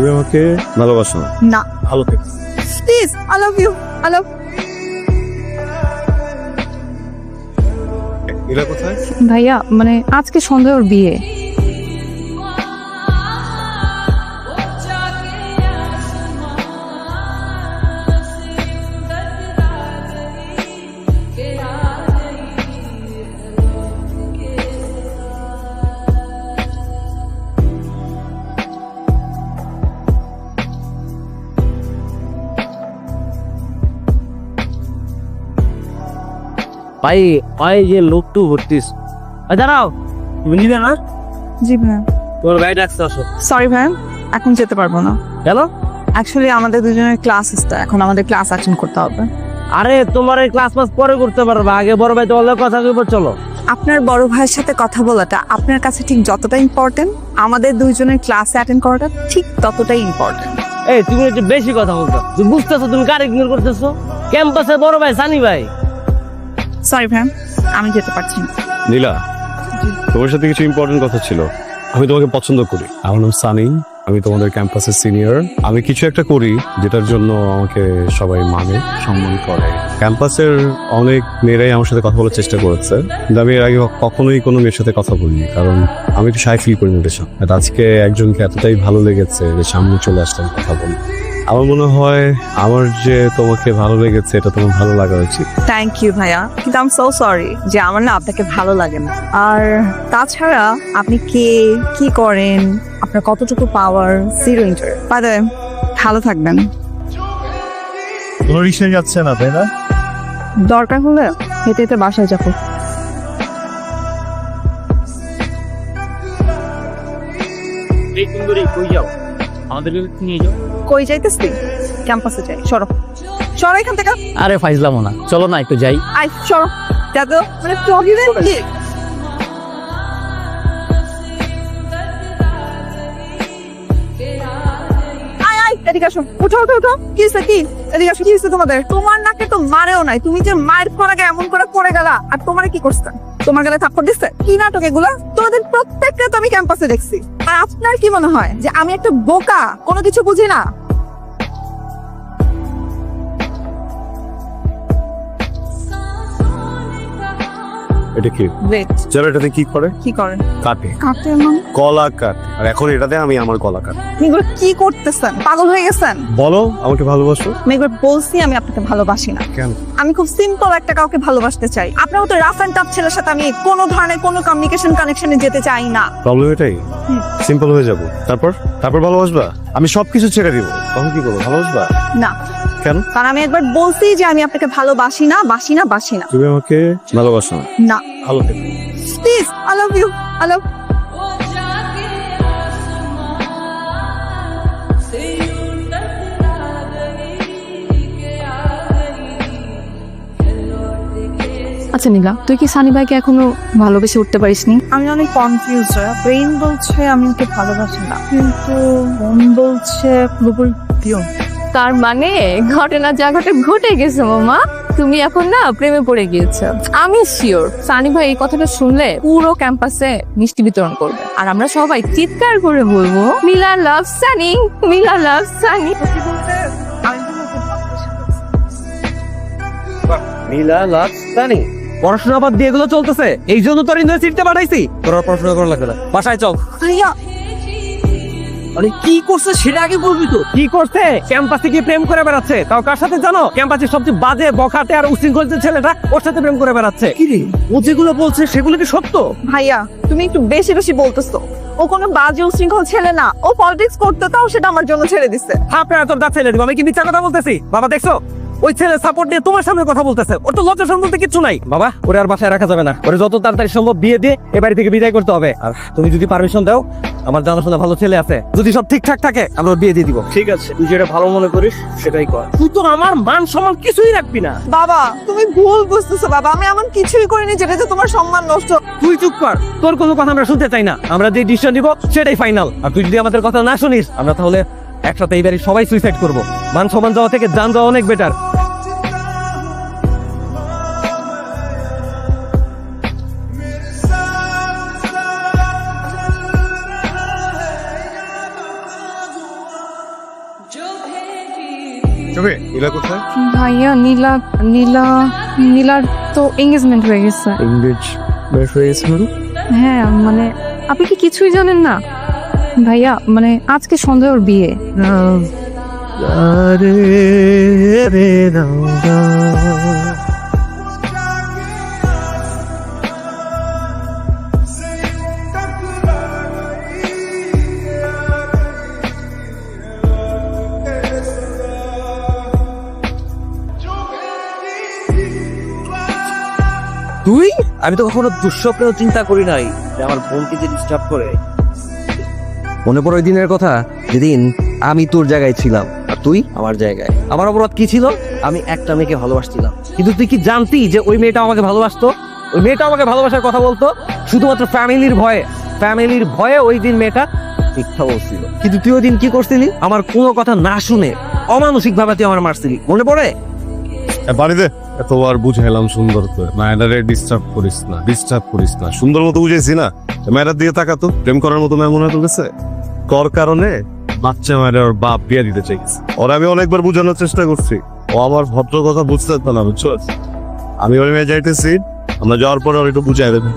তুমি আমাকে ভালোবাসো না। না। ভালো থেকো। Please I love you I love কোথায়? ভাইয়া মানে আজকে সন্ধ্যায় ওর বিয়ে। ভাই ভাই যে লোকটু ভর্তিস। দাঁড়াও তুমি নিবে না? জি ভাইয়া তোমার ভাই ডাকতে আসো। সরি ভাইয়া এখন যেতে পারব না। কেন? অ্যাকচুয়ালি আমাদের দুজনের ক্লাস এখন আমাদের ক্লাস অ্যাটেন্ড করতে হবে। আরে তোমার এই ক্লাস পাস পরে করতে পারবা। আগে বড় ভাই লগে কথা কইব চলো। আপনার বড় ভাইয়ের সাথে কথা বলাটা আপনার কাছে ঠিক যতটা ইম্পর্টেন্ট আমাদের দুইজনের ক্লাসে অ্যাটেন্ড করাটা ঠিক ততটাই ইম্পর্টেন্ট এই তুমি একটু বেশি কথা বলতো তুমি বুঝতেছো তুমি কার ইগনোর করতেছো? ক্যাম্পাসে বড় ভাই সানি ভাই। সরি ভাইয়া আমি যেতে পারছি না। নীলা তোমার সাথে কিছু ইম্পর্টেন্ট কথা ছিল। আমি তোমাকে পছন্দ করি। আমার নাম সানি। আমি তোমাদের ক্যাম্পাসের সিনিয়র আমি কিছু একটা করি যেটার জন্য আমাকে সবাই মানে সম্মান করে। ক্যাম্পাসের অনেক মেয়েরাই আমার সাথে কথা বলার চেষ্টা করেছে। কিন্তু আমি এর আগে কখনোই কোনো মেয়ের সাথে কথা বলিনি। কারণ আমি একটু সাই ফিল করি মোটেশন আজকে একজনকে এতটাই ভালো লেগেছে যে সামনে চলে আসলাম কথা বলি আমার মনে হয় আমার যে তোমাকে ভালো লেগেছে এটা তোমার ভালো লাগা উচিত। থ্যাংক ইউ ভাইয়া। কিন্তু আম সো সরি যে আমার না আপনাকে ভালো লাগে না। আর তাছাড়া আপনি কে কি করেন আপনার কতটুকু power zero inter by the ভালো থাকবেন। কোনো যাচ্ছে না তাই না? দরকার হলে হেঁটে হেঁটে বাসায় যাব। এই সুন্দরী কই যাও? নিয়ে যাও। কই যাইতেছি? ক্যাম্পাসে যাই। সরো। সরো এখান থেকে। আরে ফাইজলামো না। চলো না একটু যাই। আই সরো। যা তো মানে কি? আয় আয় এদিকে আসো। উঠো উঠো উঠো। কি হয়েছে কি? এদিকে আসো। কি হয়েছে তোমাদের? তোমার নাকে তো মারেও নাই। তুমি যে মায়ের ফোন আগে এমন করে পড়ে গেলা আর তোমার কি করছে? তোমার গেলে থাপ্পড় দিচ্ছে কি নাটক এগুলো? তোমাদের প্রত্যেকটা তো আমি ক্যাম্পাসে দেখছি। আর আপনার কি মনে হয় যে আমি একটা বোকা? কোনো কিছু বুঝি না? এটা কি? ওয়েট যারা এটাতে কি করে? কি করেন কাটে। কাটের মানে? কলা কাট। আর এখন এটাতে আমি আমার কলা কাট। এগুলো কি করতেছেন? পাগল হয়ে গেছেন? বলো আমাকে ভালোবাসো। আমি একবার বলছি আমি আপনাকে ভালোবাসি না। কেন? আমি খুব সিম্পল একটা কাউকে ভালোবাসতে চাই। আপনার মতো রাফ অ্যান্ড টাফ ছেলের সাথে আমি কোনো ধরনের কোনো কমিউনিকেশন কানেকশনে যেতে চাই না। প্রবলেম এটাই। সিম্পল হয়ে যাব। তারপর? তারপর ভালোবাসবা? আমি সবকিছু ছেড়ে দিব। তখন কি করব? ভালোবাসবা? না। কেন? কারণ আমি একবার বলছি যে আমি আপনাকে ভালোবাসি না বাসি না বাসি না। তুমি আমাকে ভালোবাসো না। না। ভালো থেকো please I love you I love আচ্ছা নীলা তুই কি সানি ভাইকে এখনও ভালোবেসে উঠতে পারিসনি? আমি অনেক কনফিউজ ব্রেন বলছে আমি ওকে ভালোবাসি না কিন্তু মন বলছে পুরোপুরি দিও। তার মানে ঘটনা যা ঘটে ঘটে গেছে মামা। তুমি এখন না প্রেমে পড়ে গিয়েছো। আমি শিওর সানি ভাই এই কথাটা শুনলে পুরো ক্যাম্পাসে মিষ্টি বিতরণ করবে। আর আমরা সবাই চিৎকার করে বলব মিলা লাভ সানি মিলা লাভ সানি। নীলা লাভ জানি পড়াশোনা বাদ দিয়ে এগুলো চলতেছে। এই জন্য তোর ইউনিভার্সিটিতে পাঠাইছি। তোর পড়াশোনা করা লাগবে না। বাসায় চল। কি করছে সেটা আগে বলবি তো। কি করছে? ক্যাম্পাসে কি প্রেম করে বেড়াচ্ছে। তাও কার সাথে জানো? ক্যাম্পাসে সবচেয়ে বাজে বখাটে আর উশৃঙ্খল যে ছেলেটা ওর সাথে প্রেম করে বেড়াচ্ছে। কি রে? ও যেগুলো বলছে সেগুলো কি সত্য? ভাইয়া তুমি একটু বেশি বেশি বলতেছো। ও কোনো বাজে উশৃঙ্খল ছেলে না। ও পলিটিক্স করতে তাও সেটা আমার জন্য ছেড়ে দিছে। আপনার তোর দা ছেলে দিব আমি কি মিথ্যা কথা বলতেছি? বাবা দেখছ? ওই ছেলে সাপোর্ট নিয়ে তোমার সামনে কথা বলতেছে। ওর তো লজ্জা সম্বন্ধে কিছু নাই। বাবা ওরে আর বাসায় রাখা যাবে না। ওরে যত তাড়াতাড়ি সম্ভব বিয়ে দিয়ে এ বাড়ি থেকে বিদায় করতে হবে। আর তুমি যদি পারমিশন দাও আমার জানাশোনা ভালো ছেলে আছে। যদি সব ঠিকঠাক থাকে আমরা ওর বিয়ে দিয়ে দিব। ঠিক আছে তুই যেটা ভালো মনে করিস সেটাই কর। তুই তো আমার মান সম্মান কিছুই রাখবি না। বাবা তুমি ভুল বুঝতেছো বাবা। আমি এমন কিছুই করিনি যেটাতে তোমার সম্মান নষ্ট তুই চুপ কর। তোর কোনো কথা আমরা শুনতে চাই না। আমরা যে ডিসিশন নিব সেটাই ফাইনাল আর তুই যদি আমাদের কথা না শুনিস আমরা তাহলে একসাথে এই বাড়ি সবাই সুইসাইড করব। মান সম্মান যাওয়া থেকে যান যাওয়া অনেক বেটার তবে নীলা কোথায়? ভাইয়া নীলা নীলা নীলার তো এঙ্গেজমেন্ট হয়ে গেছে। ইংরেজ বের হয়ে গেছে মানে? হ্যাঁ মানে আপনি কি কিছুই জানেন না? ভাইয়া মানে আজকে সন্ধ্যা ওর বিয়ে। তুই আমি তো কখনো দুঃস্বপ্নেও চিন্তা করি নাই যে আমার বোনকে যে ডিস্টার্ব করে। মনে পড়ে ওই দিনের কথা যেদিন আমি তোর জায়গায় ছিলাম। আর তুই? আমার জায়গায়। আমার অপরাধ কি ছিল? আমি একটা মেয়েকে ভালোবাসছিলাম। কিন্তু তুই কি জানতি যে ওই মেয়েটা আমাকে ভালোবাসতো? ওই মেয়েটা আমাকে ভালোবাসার কথা বলতো? শুধুমাত্র ফ্যামিলির ভয়ে ফ্যামিলির ভয়ে ওই দিন মেয়েটা মিথ্যা বলছিল। কিন্তু তুই ওই দিন কি করছিলি? আমার কোনো কথা না শুনে অমানসিক ভাবে তুই আমার মারছিলি। মনে পড়ে? বাড়িতে? এতবার বুঝাইলাম সুন্দর করে। মায়েরারে ডিস্টার্ব করিস না ডিস্টার্ব করিস না। সুন্দর মতো বুঝেছি না? মায়েরার দিয়ে তাকাতো প্রেম করার মতো মেয়ে হয় তোর কাছে? কর কারণে বাচ্চা মায়ের ওর বাপ বিয়া দিতে চাইছে ওর আমি অনেকবার বোঝানোর চেষ্টা করছি। ও আমার ভদ্র কথা বুঝতে পারতো না, বুঝছ? আমি ওই মেয়ে যাইতেছি, আমরা যাওয়ার পরে ওর একটু বুঝাই দেবে।